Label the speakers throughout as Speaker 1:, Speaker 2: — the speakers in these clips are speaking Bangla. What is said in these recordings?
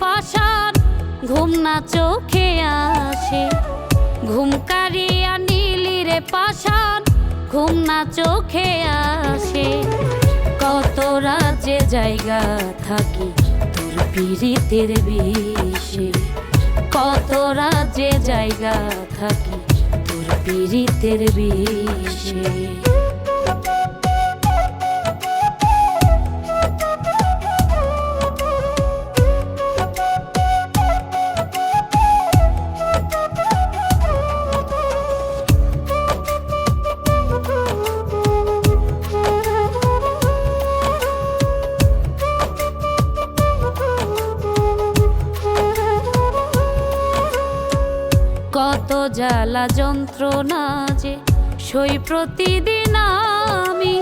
Speaker 1: পাশান ঘুম না চোখে আসে। ঘুম কারিয়া নীলি রে পাশান ঘুম না চোখে আসে। কত রাজ্যে জায়গা থাকি, তোর পীড়িতের বিষে। কত রাজ্যে জায়গা থাকি, তোর পীড়িতের বিষে। কত জ্বালা যন্ত্রণা যে সই প্রতিদিন আমি।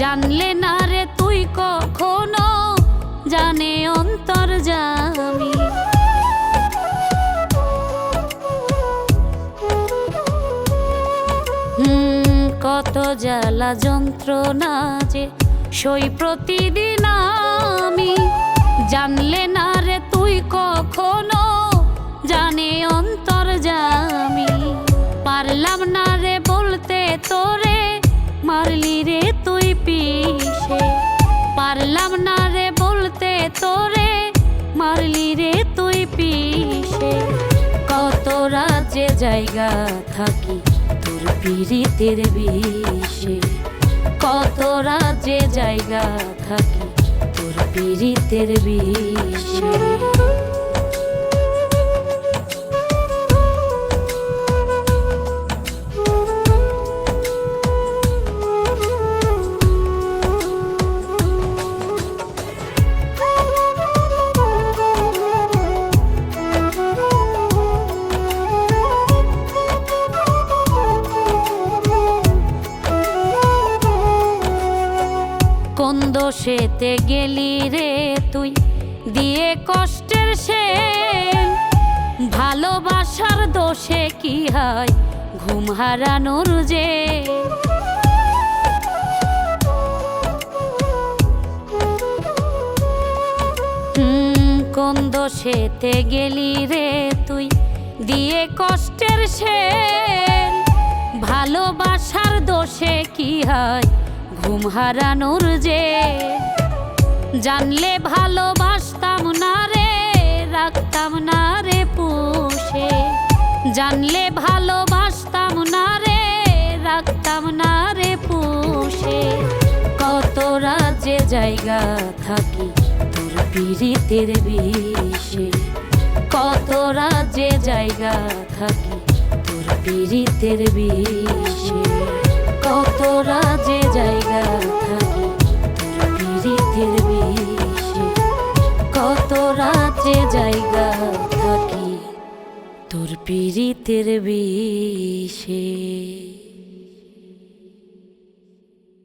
Speaker 1: জানলে না রে তুই কখনো জানে অন্তর জামি। কত জ্বালা যন্ত্রণা যে সই প্রতিদিন আমি। জানলে না না রে বলতে তোরে, মারলি রে তুই পিসে পারলাম না রে বলতে তোরে, মারলি রে তুই পিসে কত রাজ্যে জায়গা থাকি তোর পীড়িতের বিষে। কত রাজ্যে জায়গা থাকি তোর পীড়িতের বিষে। দোষেতে গেলি রে তুই। দিয়ে কষ্টের সে ভালোবাসার দোষে কি হয় ঘুম হারানোর যে? কোন দোষেতে গেলি রে তুই? দিয়ে কষ্টের সে ভালোবাসার দোষে কি হয় ঘুম হারানোর যে, জানলে ভালোবাসতাম না রে, রাখতাম না রে পুষে। জানলে ভালোবাসতাম না রে, রাখতাম না রে পুষে। কত রাজ্যে জায়গা থাকি তোর পীড়িতের বিষে। কত রাজ্যে জায়গা থাকি তোর পীড়িতের বিষে। কত রাজ্যে জায়গা থাকি তোর পীড়িতের বিষে কত রাজ্যে জায়গা থাকি তোর পীড়িতের বিষে